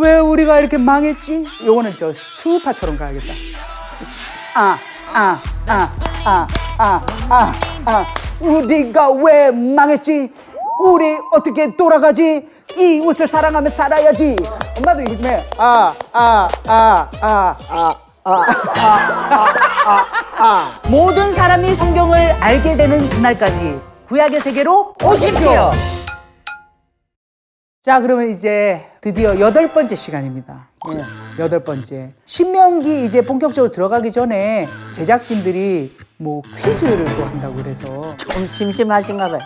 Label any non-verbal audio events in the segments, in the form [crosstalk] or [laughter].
왜 우리가 이렇게 망했지? 요거는 저 수파처럼 가야겠다. 아, 아, 아, 아, 아, 아, 아. 우리가 왜 망했지? 우리 어떻게 돌아가지? 이 옷을 사랑하며 살아야지. 엄마도 이거 좀 해. 아, 아, 아, 아, 아. 모든 사람이 성경을 알게 되는 그날까지 구약의 세계로 오십시오. 자, 그러면 이제 드디어 여덟 번째 시간입니다. 예, 여덟 번째. 신명기 이제 본격적으로 들어가기 전에 제작진들이 뭐 퀴즈를 또 한다고 그래서. 좀 심심하신가 봐요.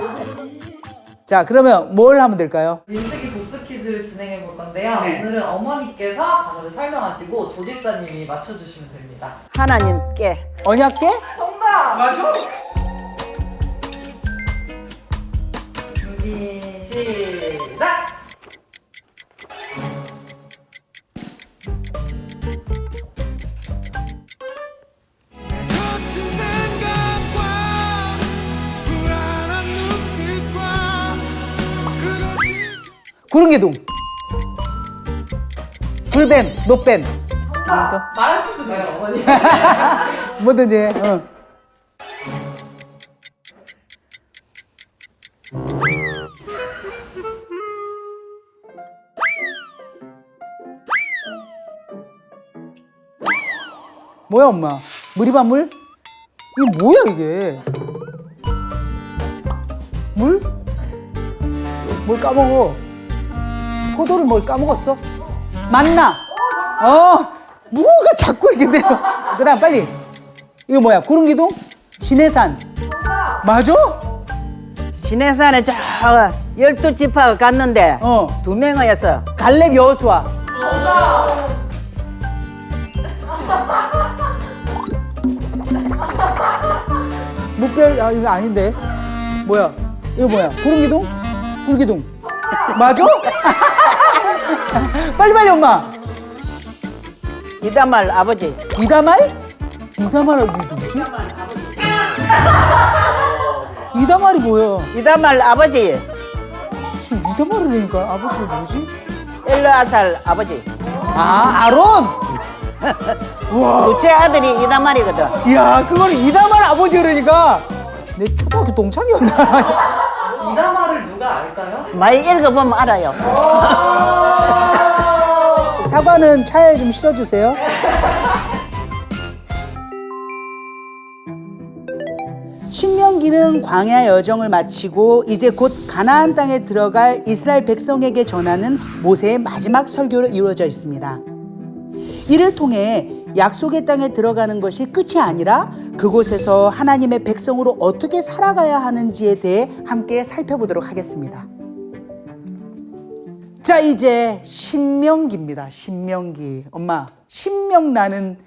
[laughs] 자, 그러면 뭘 하면 될까요? 민수기 복수 퀴즈를 진행해 볼 건데요. 네. 오늘은 어머니께서 단어를 설명하시고 조집사님이 맞춰주시면 됩니다. 하나님께 언약계? 정답! 맞아? 준비 시작! 구릉기둥. 불뱀, 노뱀. 정답! 말할 수도 돼요, 어머니. 뭐든지. 어. 뭐야 엄마? 물이 반물? 이게 뭐야 이게? 물? 뭘 까먹어? 포도를 뭘 까먹었어? 만나. 어, 뭐가 자꾸 이렇게 돼요. 그다음 빨리. 이거 뭐야? 구릉기둥? 신해산. 맞아? 시내산에 저 열두 지파가 갔는데 어. 두 명이었어. 갈렙 여수아. 묵별 아 이거 아닌데. 뭐야? 이거 뭐야? 구릉기둥? 불기둥. 맞아? [laughs] 빨리 빨리 엄마. 이다말 아버지. 이다말? 이다말이 누구지? [laughs] 이다말이 뭐야? 이다말 아버지. 지금 이다말이라니까 아버지가 뭐지? 엘르아살 아버지. 아 아론. [laughs] 둘째 아들이 이다말이거든. 이야 그거는 이다말 아버지 그러니까 내 초등학교 동창이었나? 이다말을 누가 알까요? 많이 읽어보면 알아요. 사과는 차에 좀 실어주세요. 신명기는 광야 여정을 마치고 이제 곧 가나안 땅에 들어갈 이스라엘 백성에게 전하는 모세의 마지막 설교로 이루어져 있습니다. 이를 통해 약속의 땅에 들어가는 것이 끝이 아니라 그곳에서 하나님의 백성으로 어떻게 살아가야 하는지에 대해 함께 살펴보도록 하겠습니다. 자, 이제 신명기입니다. 신명기. 엄마, 신명 나는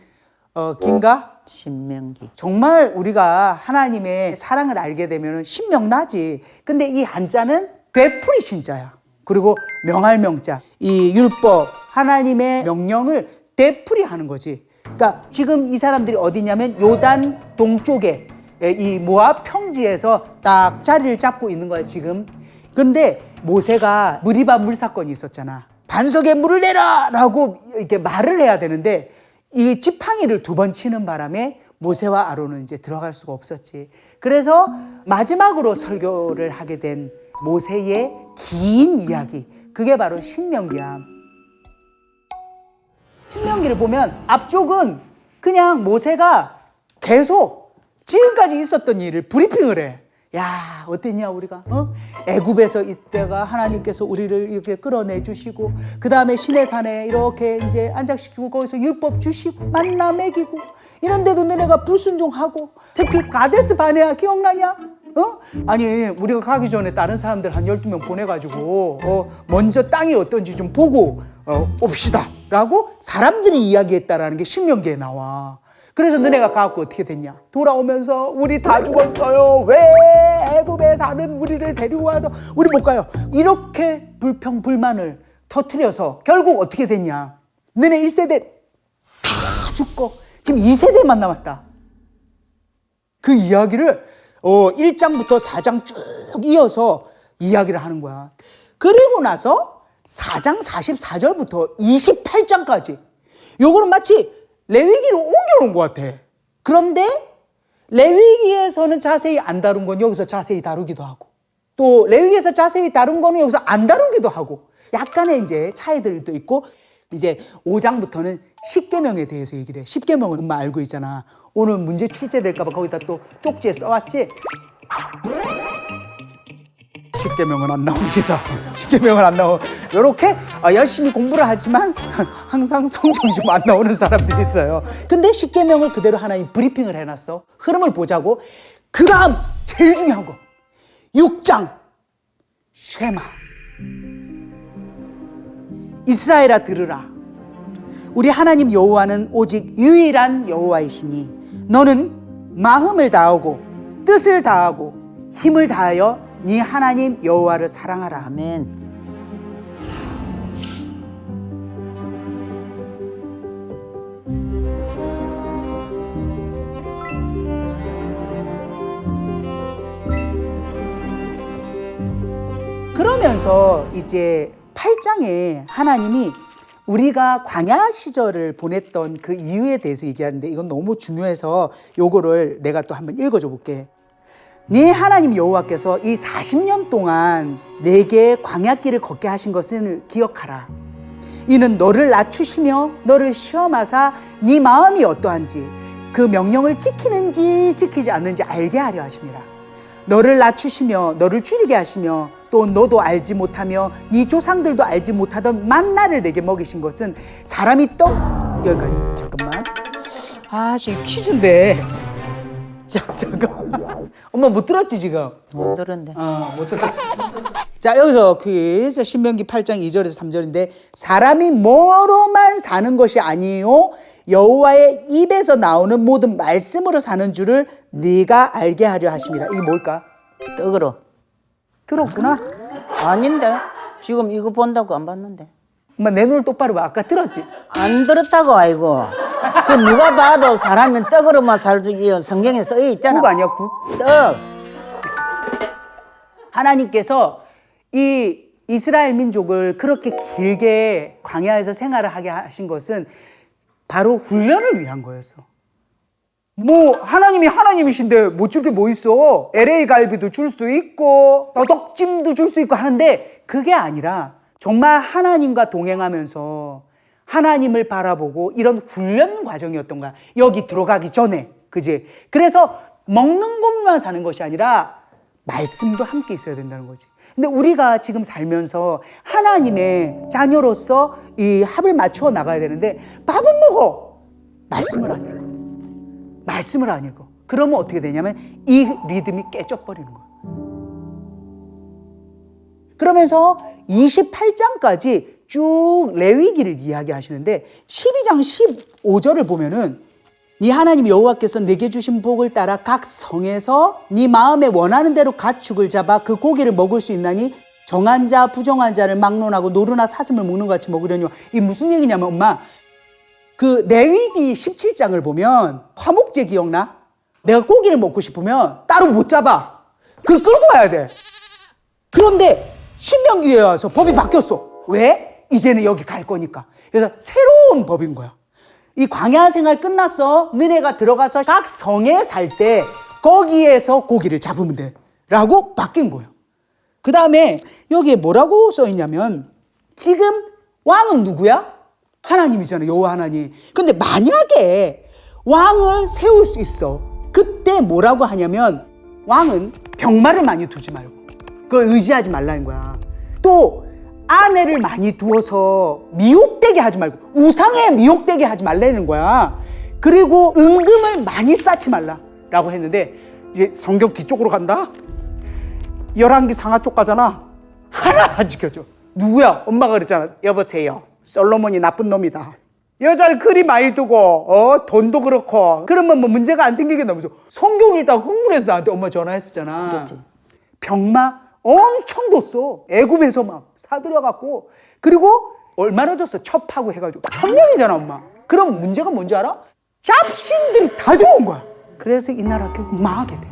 어, 긴가? 신명기. 정말 우리가 하나님의 사랑을 알게 되면 신명 나지. 근데 이 한자는 되풀이 신자야. 그리고 명할 명자. 이 율법, 하나님의 명령을 되풀이 하는 거지. 그러니까 지금 이 사람들이 어디냐면 요단 동쪽에 이 모압 평지에서 딱 자리를 잡고 있는 거야, 지금. 그런데 모세가 무리바 물 사건이 있었잖아. 반석에 물을 내라! 라고 이렇게 말을 해야 되는데 이 지팡이를 두 번 치는 바람에 모세와 아론은 이제 들어갈 수가 없었지. 그래서 마지막으로 설교를 하게 된 모세의 긴 이야기. 그게 바로 신명기야. 신명기를 보면 앞쪽은 그냥 모세가 계속 지금까지 있었던 일을 브리핑을 해. 야, 어땠냐 우리가? 어? 애굽에서 이때가 하나님께서 우리를 이렇게 끌어내 주시고 그 다음에 시내산에 이렇게 이제 안착시키고 거기서 율법 주시고 만나 먹이고 이런데도 너네가 불순종하고 특히 가데스 바네아 기억나냐? 어? 아니 우리가 가기 전에 다른 사람들 한 12명 보내가지고 어, 먼저 땅이 어떤지 좀 보고 어, 옵시다 라고 사람들이 이야기했다라는 게 신명기에 나와 그래서 너네가 가갖고 어떻게 됐냐? 돌아오면서 우리 다 죽었어요. 왜 애굽에 사는 우리를 데려와서 우리 못 가요? 이렇게 불평 불만을 터트려서 결국 어떻게 됐냐? 너네 1세대 다 죽고 지금 2세대만 남았다. 그 이야기를 어 1장부터 4장 쭉 이어서 이야기를 하는 거야. 그리고 나서 4장 44절부터 28장까지. 요거는 마치 레위기를 옮겨놓은 것 같아. 그런데 레위기에서는 자세히 안 다룬 건 여기서 자세히 다루기도 하고 또 레위기에서 자세히 다룬 거는 여기서 안 다루기도 하고 약간의 이제 차이들도 있고 이제 5장부터는 십계명에 대해서 얘기를 해. 십계명은 엄마 알고 있잖아. 오늘 문제 출제될까 봐 거기다 또 쪽지에 써왔지. 십계명은 안 나옵니다. [laughs] 십계명은 안 나오. 이렇게 아, 열심히 공부를 하지만 [laughs] 항상 성적이 좀 안 나오는 사람들이 있어요. 근데 십계명을 그대로 하나님 브리핑을 해놨어. 흐름을 보자고. 그 다음 제일 중요한 거 6장 쉐마. 이스라엘아 들으라. 우리 하나님 여호와는 오직 유일한 여호와이시니 너는 마음을 다하고 뜻을 다하고 힘을 다하여 네 하나님 여호와를 사랑하라. 아멘. 그러면서 이제 8장에 하나님이 우리가 광야 시절을 보냈던 그 이유에 대해서 얘기하는데 이건 너무 중요해서 요거를 내가 또 한번 읽어줘 볼게. 네 하나님 여호와께서 이 40년 동안 내게 광야길을 걷게 하신 것을 기억하라. 이는 너를 낮추시며 너를 시험하사 네 마음이 어떠한지 그 명령을 지키는지 지키지 않는지 알게 하려 하심이라. 너를 낮추시며 너를 줄이게 하시며 또 너도 알지 못하며 네 조상들도 알지 못하던 만나를 내게 먹이신 것은 사람이 떡 여기까지 잠깐만 아씨 퀴즈인데 자 잠깐 [laughs] 엄마 못 들었지 지금 못 들었는데. 어 못 들었어 [laughs] 자 여기서 퀴즈 신명기 8장 2절에서 3절인데 사람이 뭐로만 사는 것이 아니요 여호와의 입에서 나오는 모든 말씀으로 사는 줄을 네가 알게 하려 하심이라 이게 뭘까? 떡으로. 들었구나? 아닌데. 지금 이거 본다고 안 봤는데. 엄마 내 눈을 똑바로 봐 아까 들었지? 안 들었다고 아이고. 그 누가 봐도 사람은 떡으로만 살기 성경에 써 있잖아. 국 아니야 국? 떡. 하나님께서 이 이스라엘 민족을 그렇게 길게 광야에서 생활을 하게 하신 것은 바로 훈련을 위한 거였어. 뭐 하나님이 하나님이신데 못 줄 게 뭐 있어? LA 갈비도 줄 수 있고 떡찜도 줄 수 있고 하는데 그게 아니라 정말 하나님과 동행하면서 하나님을 바라보고 이런 훈련 과정이었던 거야. 여기 들어가기 전에. 그지? 그래서 먹는 것만 사는 것이 아니라 말씀도 함께 있어야 된다는 거지. 근데 우리가 지금 살면서 하나님의 자녀로서 이 합을 맞추어 나가야 되는데 밥은 먹어. 말씀을 안 읽어. 말씀을 안 읽어. 그러면 어떻게 되냐면 이 리듬이 깨져버리는 거야. 그러면서 28장까지 쭉 레위기를 이야기하시는데 12장 15절을 보면은 네 하나님 여호와께서 내게 주신 복을 따라 각 성에서 네 마음에 원하는 대로 가축을 잡아 그 고기를 먹을 수 있나니 정한 자 부정한 자를 막론하고 노루나 사슴을 먹는 것 같이 먹으려니 이 무슨 얘기냐면 엄마 그 레위기 17장을 보면 화목제 기억나? 내가 고기를 먹고 싶으면 따로 못 잡아. 그걸 끌고 와야 돼. 그런데 신명기에 와서 법이 바뀌었어. 왜? 이제는 여기 갈 거니까. 그래서 새로운 법인 거야. 이 광야 생활 끝났어. 너네가 들어가서 각 성에 살 때 거기에서 고기를 잡으면 돼. 라고 바뀐 거예요. 그 다음에 여기에 뭐라고 써 있냐면 지금 왕은 누구야? 하나님이잖아. 여호와 하나님. 근데 만약에 왕을 세울 수 있어. 그때 뭐라고 하냐면 왕은 병마를 많이 두지 말고 그걸 의지하지 말라는 거야. 또 아내를 많이 두어서 미혹되게 하지 말고 우상에 미혹되게 하지 말라는 거야. 그리고 은금을 많이 쌓지 말라라고 했는데 이제 성경 뒤쪽으로 간다. 열왕기 상하 쪽 가잖아. 하나 안 지켜줘. 누구야? 엄마가 그랬잖아. 여보세요. 솔로몬이 나쁜 놈이다. 여자를 그리 많이 두고 어 돈도 그렇고 그러면 뭐 문제가 안 생기겠나 면서 성경 읽다가 흥분해서 나한테 엄마 전화했었잖아. 그렇지. 병마 엄청 뒀어. 애굽에서 막 사들여 갖고 그리고 얼마나 줬어? 첩하고 해가지고 천 명이잖아 엄마. 그럼 문제가 뭔지 알아? 잡신들이 다 들어온 거야. 그래서 이 나라 결국 망하게 돼.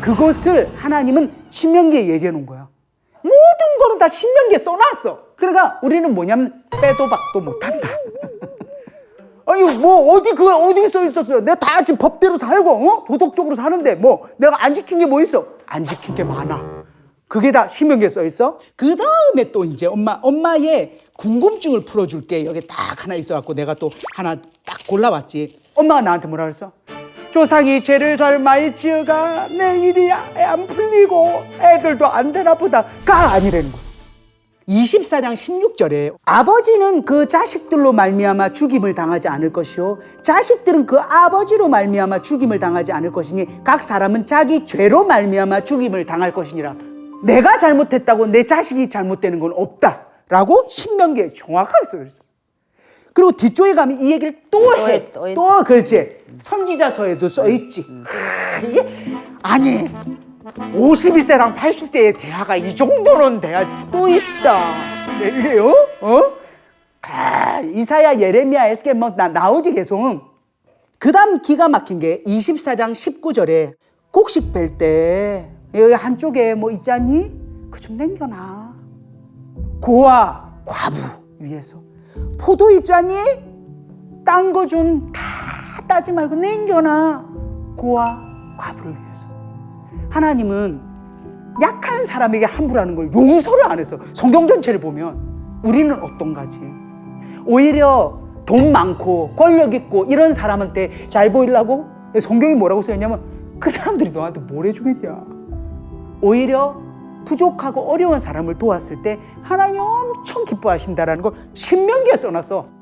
그것을 하나님은 신명기에 얘기해 놓은 거야. 모든 정도는 다 신명기에 써놨어. 그러니까 우리는 뭐냐면 빼도 박도 못한다. 아니 뭐 어디 그 어디 써 있었어요? 내가 다 지금 법대로 살고 어? 도덕적으로 사는데 뭐 내가 안 지킨 게 뭐 있어? 안 지킨 게 많아. 그게 다 신명기에 써 있어. 그 다음에 또 이제 엄마 엄마의 궁금증을 풀어줄 게 여기 딱 하나 있어갖고 내가 또 하나 딱 골라봤지. 엄마가 나한테 뭐라 그랬어? 조상이 죄를 잘 많이 지어가 내 일이 안 풀리고 애들도 안 되나 보다 가 아니라는 거야. 24장 16절에 아버지는 그 자식들로 말미암아 죽임을 당하지 않을 것이요 자식들은 그 아버지로 말미암아 죽임을 당하지 않을 것이니 각 사람은 자기 죄로 말미암아 죽임을 당할 것이니라 내가 잘못했다고 내 자식이 잘못되는 건 없다라고 신명기에 정확하게 써 있어. 그리고 뒤쪽에 가면 이 얘기를 또또 해. 해, 또 해. 또 그렇지. 선지자서에도 써 있지. 크, 이게 아니 51세랑 80세의 대화가 이 정도는 돼야 또 있다. 이게요? 어? 아, 이사야, 예레미야, 에스겔 뭐 나, 나오지 계속. 그다음 기가 막힌 게 24장 19절에 곡식 뺄 때 여기 한쪽에 뭐 있잖니? 그 좀 남겨놔. 고아 과부 위해서 포도 있잖니? 딴 거 좀 다 따지 말고 남겨놔. 고아 과부를 위해서. 하나님은 약한 사람에게 함부로 하는 걸 용서를 안 해서 성경 전체를 보면 우리는 어떤가지? 오히려 돈 많고 권력 있고 이런 사람한테 잘 보이려고 성경이 뭐라고 써있냐면 그 사람들이 너한테 뭘 해주겠냐? 오히려 부족하고 어려운 사람을 도왔을 때 하나님 엄청 기뻐하신다라는 걸 신명기에 써놨어.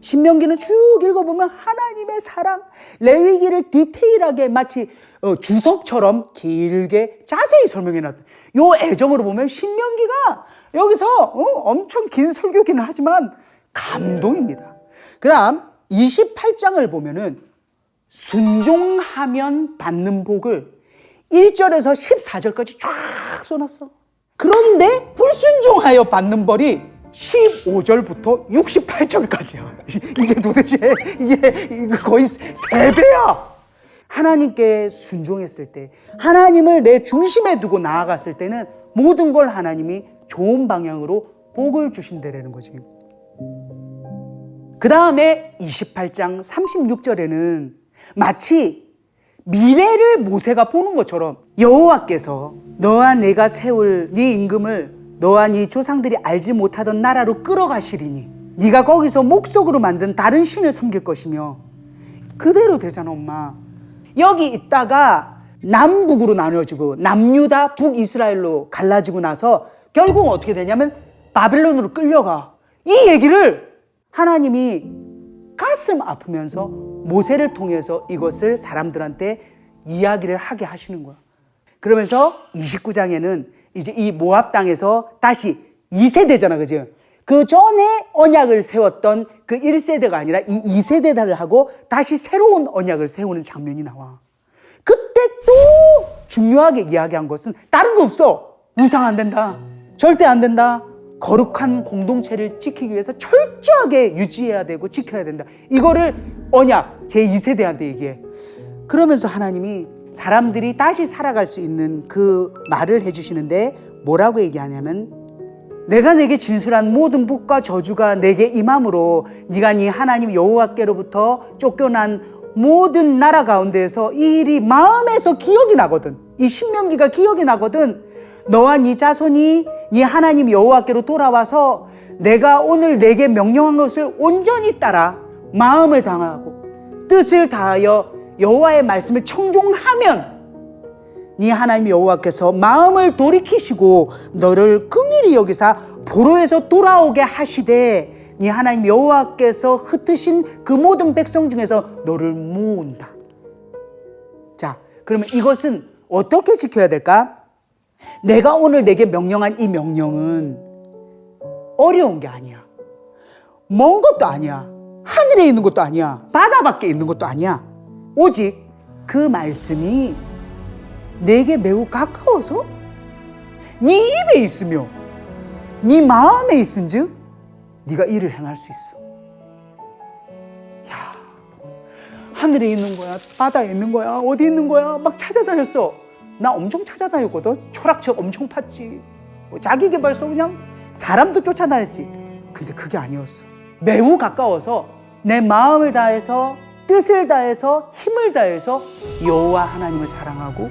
신명기는 쭉 읽어보면 하나님의 사랑, 레위기를 디테일하게 마치 어, 주석처럼 길게 자세히 설명해 놨다. 요 애정으로 보면 신명기가 여기서 어, 엄청 긴 설교기는 하지만 감동입니다. 그 다음 28장을 보면은 순종하면 받는 복을 1절에서 14절까지 쫙 써놨어. 그런데 불순종하여 받는 벌이 15절부터 68절까지야. 이게 도대체 이게 거의 세 배야. 하나님께 순종했을 때, 하나님을 내 중심에 두고 나아갔을 때는 모든 걸 하나님이 좋은 방향으로 복을 주신다라는 거지. 그 다음에 28장 36절에는 마치 미래를 모세가 보는 것처럼 여호와께서 너와 내가 세울 네 임금을 너와 네 조상들이 알지 못하던 나라로 끌어가시리니 네가 거기서 목속으로 만든 다른 신을 섬길 것이며 그대로 되잖아 엄마 여기 있다가 남북으로 나눠지고 남유다 북이스라엘로 갈라지고 나서 결국 어떻게 되냐면 바벨론으로 끌려가 이 얘기를 하나님이 가슴 아프면서 모세를 통해서 이것을 사람들한테 이야기를 하게 하시는 거야. 그러면서 29장에는 이제 이 모압 땅에서 다시 2세대잖아, 그지? 그 전에 언약을 세웠던 그 1세대가 아니라 이 2세대를 하고 다시 새로운 언약을 세우는 장면이 나와. 그때 또 중요하게 이야기한 것은 다른 거 없어. 우상 안 된다. 절대 안 된다. 거룩한 공동체를 지키기 위해서 철저하게 유지해야 되고 지켜야 된다. 이거를 언약 제2세대한테 얘기해. 그러면서 하나님이 사람들이 다시 살아갈 수 있는 그 말을 해주시는데 뭐라고 얘기하냐면 내가 내게 진술한 모든 복과 저주가 내게 임함으로 네가 네 하나님 여호와께로부터 쫓겨난 모든 나라 가운데에서 이 일이 마음에서 기억이 나거든. 이 신명기가 기억이 나거든. 너와 네 자손이 네 하나님 여호와께로 돌아와서 내가 오늘 내게 명령한 것을 온전히 따라 마음을 당하고 뜻을 다하여 여호와의 말씀을 청종하면 네 하나님 여호와께서 마음을 돌이키시고 너를 긍휼히 여기사 보로에서 돌아오게 하시되 네 하나님 여호와께서 흩으신 그 모든 백성 중에서 너를 모은다. 자, 그러면 이것은 어떻게 지켜야 될까? 내가 오늘 내게 명령한 이 명령은 어려운 게 아니야. 먼 것도 아니야. 하늘에 있는 것도 아니야. 바다 밖에 있는 것도 아니야. 오직 그 말씀이 내게 매우 가까워서 네 입에 있으며 네 마음에 있은즉 네가 이를 행할 수 있어. 야, 하늘에 있는 거야, 바다에 있는 거야, 어디 있는 거야, 막 찾아다녔어. 나 엄청 찾아다녔거든. 철학책 엄청 팠지. 자기 개발서 그냥 사람도 쫓아다녔지. 근데 그게 아니었어. 매우 가까워서 내 마음을 다해서 뜻을 다해서 힘을 다해서 여호와 하나님을 사랑하고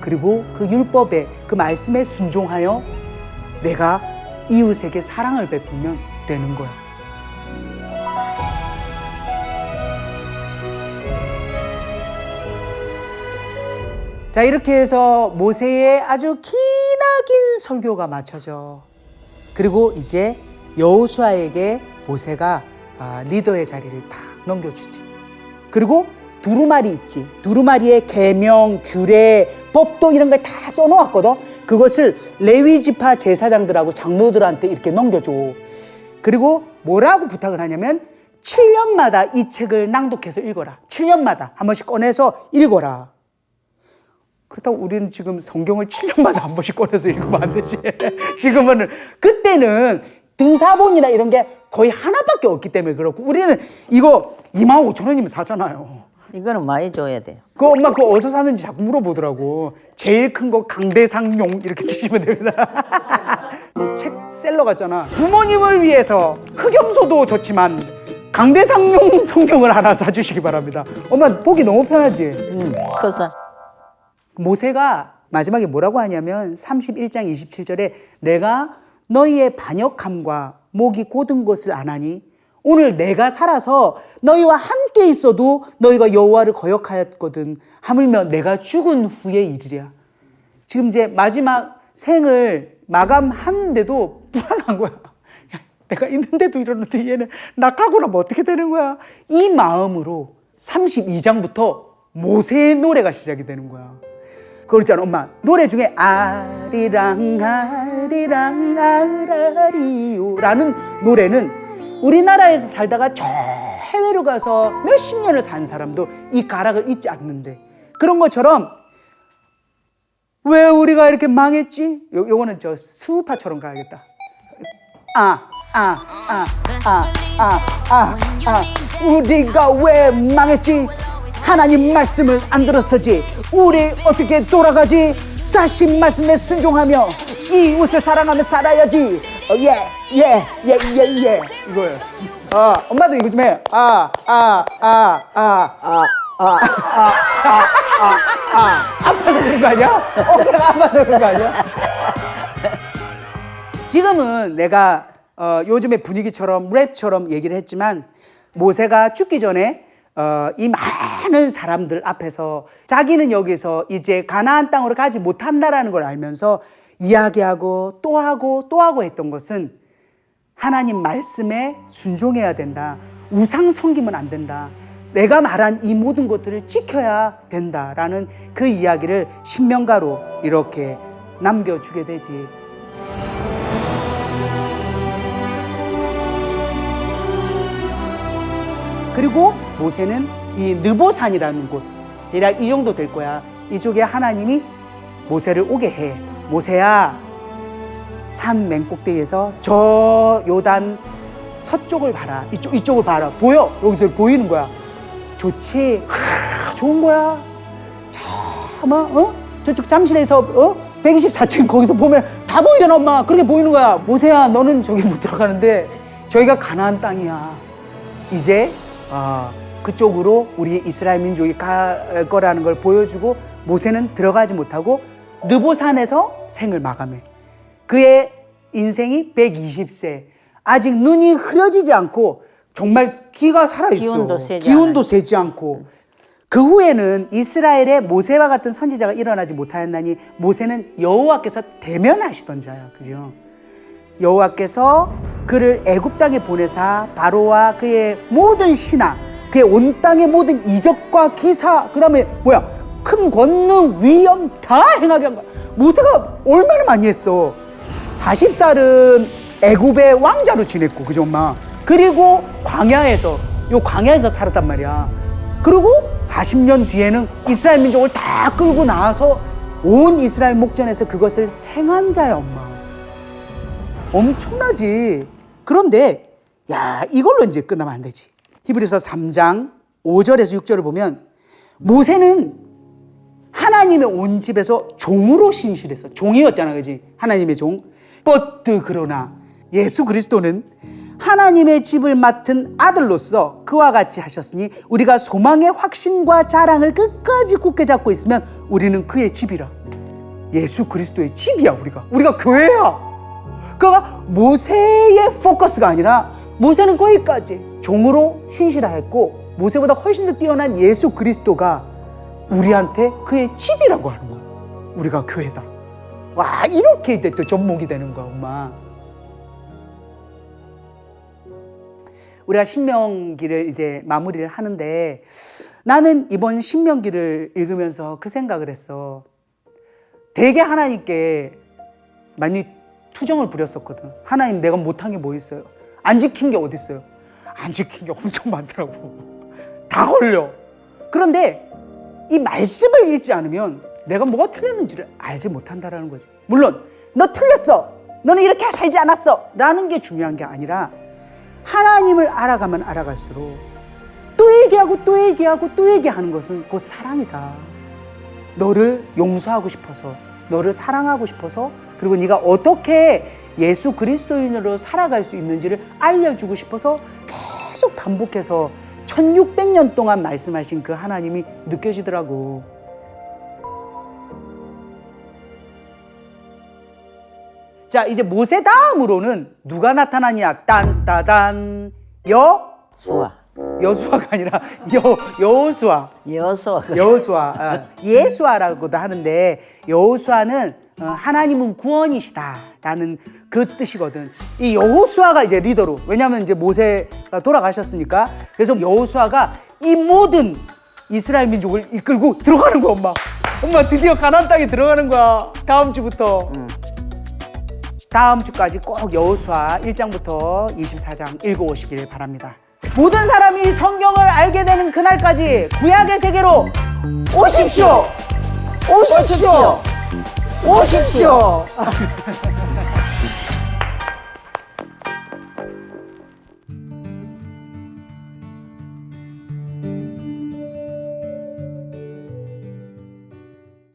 그리고 그 율법에 그 말씀에 순종하여 내가 이웃에게 사랑을 베풀면 되는 거야. 자 이렇게 해서 모세의 아주 기나긴 설교가 마쳐져. 그리고 이제 여호수아에게 모세가 아, 리더의 자리를 탁 넘겨주지. 그리고 두루마리 있지. 두루마리에 계명, 규례, 법도 이런 걸 다 써놓았거든. 그것을 레위 지파 제사장들하고 장로들한테 이렇게 넘겨줘. 그리고 뭐라고 부탁을 하냐면 7년마다 이 책을 낭독해서 읽어라. 7년마다 한 번씩 꺼내서 읽어라. 그렇다고 우리는 지금 성경을 7년마다 한 번씩 꺼내서 읽으면 안 되지. [laughs] 지금은 그때는 등사본이나 이런 게 거의 하나밖에 없기 때문에 그렇고 우리는 이거 2만 5천 원이면 사잖아요. 이거는 많이 줘야 돼요. 그 엄마 그거 어디서 사는지 자꾸 물어보더라고. 제일 큰 거 강대상용 이렇게 치시면 됩니다. [laughs] 책 셀러 같잖아. 부모님을 위해서 흑염소도 좋지만 강대상용 [laughs] 성경을 하나 사주시기 바랍니다. 엄마 보기 너무 편하지. 음, 커서 모세가 마지막에 뭐라고 하냐면 31장 27절에 내가 너희의 반역함과 목이 곧은 것을 안하니 오늘 내가 살아서 너희와 함께 있어도 너희가 여호와를 거역하였거든 하물며 내가 죽은 후의 일이랴. 지금 이제 마지막 생을 마감하는데도 불안한 거야. [laughs] 야, 내가 있는데도 이러는데 얘는 낙하고 나면 어떻게 되는 거야? 이 마음으로 32장부터 모세의 노래가 시작이 되는 거야. 그거 있잖아 엄마 노래 중에 아리랑 아리랑 아라리요 라는 노래는 우리나라에서 살다가 저 해외로 가서 몇십 년을 산 사람도 이 가락을 잊지 않는데 그런 것처럼 왜 우리가 이렇게 망했지? 요, 요거는 저 수우파처럼 가야겠다 아, 아, 아, 아, 아, 아, 아, 우리가 왜 망했지? 하나님 말씀을 안 들었어지. 우리 어떻게 돌아가지? 다시 말씀에 순종하며 이웃을 사랑하며 살아야지. 어, 예, 예, 예, 예, 예. 이거예요. 아, 엄마도 이거 좀 해. 아, 아, 아, 아, 아, 아, 아, 아, 아, 아. 아파서 그런 거 아니야? 어깨가 아파서 그런 거 아니야? 지금은 내가 어, 요즘의 분위기처럼 랩처럼 얘기를 했지만 모세가 죽기 전에 어, 이 많은 사람들 앞에서 자기는 여기서 이제 가나안 땅으로 가지 못한다라는 걸 알면서 이야기하고 또 하고 또 하고 했던 것은 하나님 말씀에 순종해야 된다. 우상 섬기면 안 된다. 내가 말한 이 모든 것들을 지켜야 된다라는 그 이야기를 신명가로 이렇게 남겨주게 되지. 그리고 모세는 이 느보산이라는 곳 대략 이 정도 될 거야. 이쪽에 하나님이 모세를 오게 해. 모세야, 산 맨꼭대기에서 저 요단 서쪽을 봐라. 이쪽 이쪽을 봐라. 보여? 여기서 보이는 거야. 좋지. 하, 좋은 거야. 참아, 어? 저쪽 잠실에서 어? 124층 거기서 보면 다 보이잖아, 엄마. 그렇게 보이는 거야. 모세야, 너는 저기 못 들어가는데 저희가 가나안 땅이야. 이제 아, 그쪽으로 우리 이스라엘 민족이 갈 거라는 걸 보여주고 모세는 들어가지 못하고 느보산에서 생을 마감해. 그의 인생이 120세. 아직 눈이 흐려지지 않고 정말 기가 살아 있어. 기운도 세지 기운도. 세지 않고. 그 후에는 이스라엘에 모세와 같은 선지자가 일어나지 못하였나니 모세는 여호와께서 대면하시던 자야. 그죠? 여호와께서 그를 애굽 땅에 보내사 바로와 그의 모든 신하 그의 온 땅의 모든 이적과 기사 그다음에 뭐야? 큰 권능 위엄 다 행하게 한 거야. 모세가 얼마나 많이 했어? 40살은 애굽의 왕자로 지냈고 그죠 엄마? 그리고 광야에서 요 광야에서 살았단 말이야. 그리고 40년 뒤에는 이스라엘 민족을 다 끌고 나와서 온 이스라엘 목전에서 그것을 행한 자야 엄마. 엄청나지. 그런데 야 이걸로 이제 끝나면 안 되지. 히브리서 3장 5절에서 6절을 보면 모세는 하나님의 온 집에서 종으로 신실했어. 종이었잖아, 그지? 하나님의 종. 버트 그러나 예수 그리스도는 하나님의 집을 맡은 아들로서 그와 같이 하셨으니 우리가 소망의 확신과 자랑을 끝까지 굳게 잡고 있으면 우리는 그의 집이라. 예수 그리스도의 집이야 우리가. 우리가 교회야. 그가 모세의 포커스가 아니라 모세는 거기까지 종으로 신실하였고 모세보다 훨씬 더 뛰어난 예수 그리스도가 우리한테 그의 집이라고 하는 거야. 우리가 교회다. 와 이렇게 또 접목이 되는 거야 엄마. 우리가 신명기를 이제 마무리를 하는데 나는 이번 신명기를 읽으면서 그 생각을 했어. 되게 하나님께 많이 투정을 부렸었거든. 하나님 내가 못한 게 뭐 있어요? 안 지킨 게 어디 있어요? 안 지킨 게 엄청 [laughs] 많더라고. 다 걸려. 그런데 이 말씀을 읽지 않으면 내가 뭐가 틀렸는지를 알지 못한다라는 거지. 물론 너 틀렸어. 너는 이렇게 살지 않았어. 라는 게 중요한 게 아니라 하나님을 알아가면 알아갈수록 또 얘기하고 또 얘기하고 또 얘기하는 것은 곧 사랑이다. 너를 용서하고 싶어서 너를 사랑하고 싶어서 그리고 네가 어떻게 예수 그리스도인으로 살아갈 수 있는지를 알려주고 싶어서 계속 반복해서 1600년 동안 말씀하신 그 하나님이 느껴지더라고. 자, 이제 모세 다음으로는 누가 나타나냐? 딴따단 여 수아 여수아가 아니라 여 여호수아. 여수아 여호수아 아, 예수아라고도 하는데 여호수아는 어, 하나님은 구원이시다라는 그 뜻이거든. 이 여호수아가 이제 리더로 왜냐하면 이제 모세가 돌아가셨으니까 그래서 여호수아가 이 모든 이스라엘 민족을 이끌고 들어가는 거야 엄마. 엄마 드디어 가나안 땅에 들어가는 거야 다음 주부터. 다음 주까지 꼭 여호수아 1장부터 24장 읽어오시길 바랍니다. 모든 사람이 성경을 알게 되는 그날까지 구약의 세계로 오십시오. 오십시오. 오십시오.